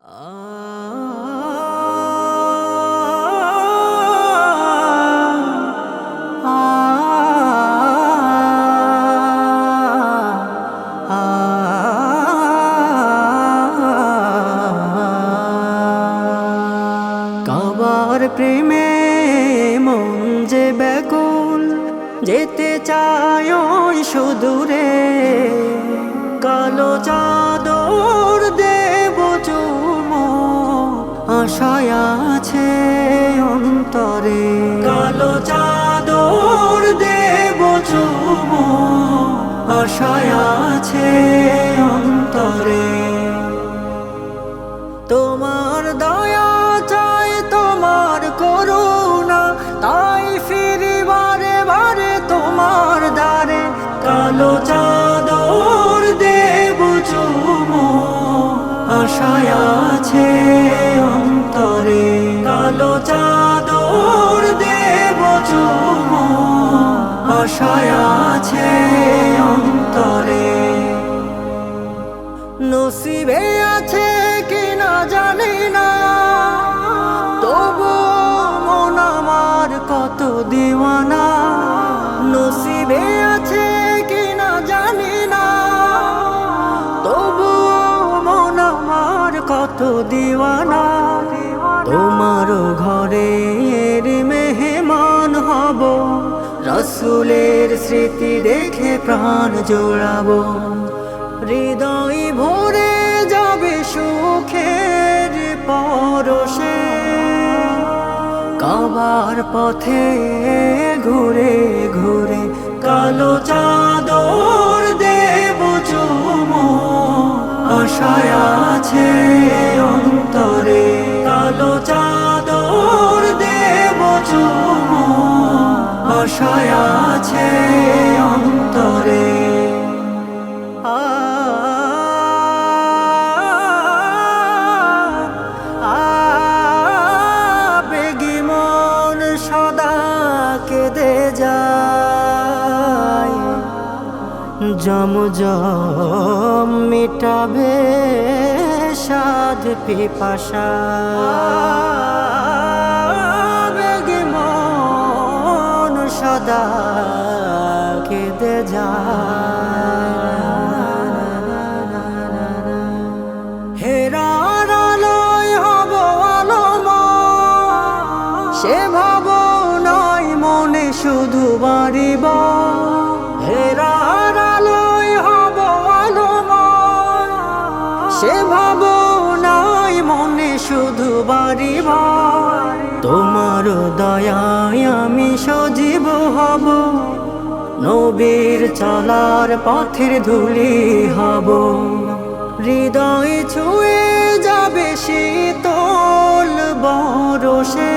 কাবার প্রেমে মন যে ব্যাকুল যেতে চায় সুদূরে। কালো চাদর আশায় আছে অন্তরে। কালো চাদর দেব চুম। আশায় আছে অন্তরে। তোমার দয়া চাই তোমার করুণা। তাই ফিরি বারে বারে তোমার দ্বারে। কালো চাদর দেব চুম। আশায় আছে অন্তরে। কালো চাদর দেব চুম। আশায় আছে অন্তরে। নসিবে আছে কি না জানি না। তবু মন আমার কত দিওয়ানা। নসিবে কত দিওয়ানা, তোমার ঘরের মেহমান হব। রসুলের স্মৃতি দেখে প্রাণ জোড়াবো। হৃদয় ভরে যাবে সুখের পরশে। কাবার পথে ঘুরে ঘুরে কালো চাদর দেব চুম, আশায় আছে। আছে অন্তরে। বেগি মন সদা কেঁদে মিটাবে সাধ পিপাসা। সে ভাব নয় মনে শুধু বাড়িব তোমার দয়ায় আমি সজীব হব, নবীর চলার পথের ধুলি হব। হৃদয় ছুঁয়ে যাবে শীতল বরসে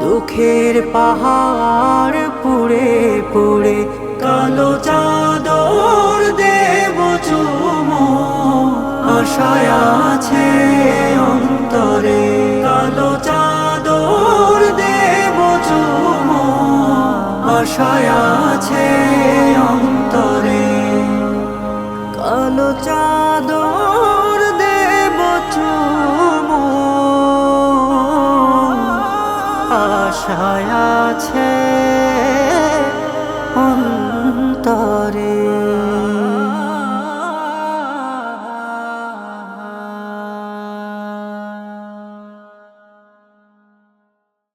দুঃখের পাহাড় পুড়ে পুড়ে কালো চাদর আশায় আছে অন্তরে। কালো চাদর দেব চুম। আশায় আছে অন্তরে। কালো চাদর দেব চুম। আশায় আছে